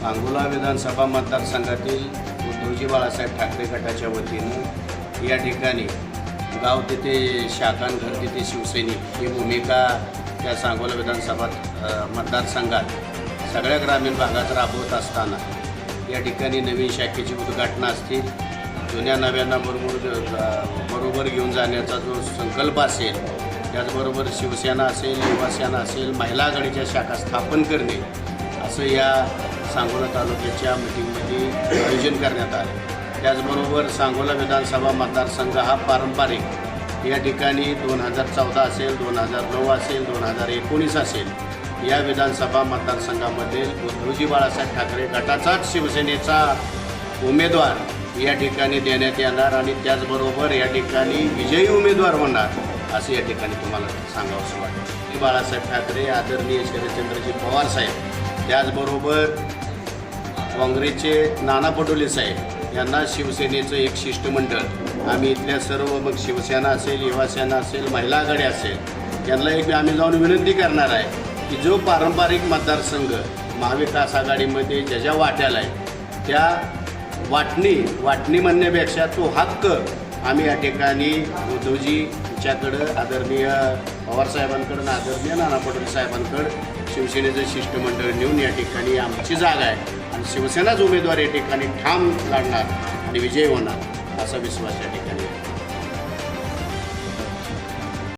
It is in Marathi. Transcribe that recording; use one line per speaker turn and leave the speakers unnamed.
सांगोला विधानसभा मतदारसंघातील उद्धवजी बाळासाहेब ठाकरे गटाच्या वतीनं या ठिकाणी गाव तिथे शाखांघर तिथे शिवसैनिक ही भूमिका त्या सांगोला विधानसभा मतदारसंघात सगळ्या ग्रामीण भागात राबवत असताना या ठिकाणी नवीन शाखेची उद्घाटनं असतील. जुन्या नव्यांना बरोबर बरोबर घेऊन जाण्याचा जो संकल्प असेल त्याचबरोबर शिवसेना असेल युवासेना असेल महिला आघाडीच्या शाखा स्थापन करणे असं या सांगोला तालुक्याच्या मिटिंगमध्ये आयोजन करण्यात आले. त्याचबरोबर सांगोला विधानसभा मतदारसंघ हा पारंपरिक. या ठिकाणी दोन हजार चौदा असेल दोन हजार नऊ असेल दोन हजार एकोणीस असेल या विधानसभा मतदारसंघामध्ये उद्धवजी बाळासाहेब ठाकरे गटाचाच शिवसेनेचा उमेदवार या ठिकाणी देण्यात येणार आणि त्याचबरोबर या ठिकाणी विजयी उमेदवार होणार असं या ठिकाणी तुम्हाला सांगावंसं वाटतं. की बाळासाहेब ठाकरे आदरणीय शरदचंद्रजी पवार साहेब त्याचबरोबर काँग्रेसचे नाना पटोले साहेब यांना शिवसेनेचं एक शिष्टमंडळ. आम्ही इथल्या सर्व मग शिवसेना असेल युवासेना असेल महिला आघाडी असेल यांना एक आम्ही जाऊन विनंती करणार आहे की जो पारंपरिक मतदारसंघ महाविकास आघाडीमध्ये ज्या ज्या वाट्याला आहे त्या वाटणी वाटणी म्हणण्यापेक्षा तो हक्क आम्ही या ठिकाणी उद्धवजीच्याकडं आदरणीय पवारसाहेबांकडं आणि आदरणीय नाना पटोले साहेबांकडं शिवसेनेचं शिष्टमंडळ नेऊन या ठिकाणी आमची जागा आहे आणि शिवसेनाच उमेदवार या ठिकाणी ठाम लढणार आणि विजय होणार असा विश्वास या ठिकाणी आहे.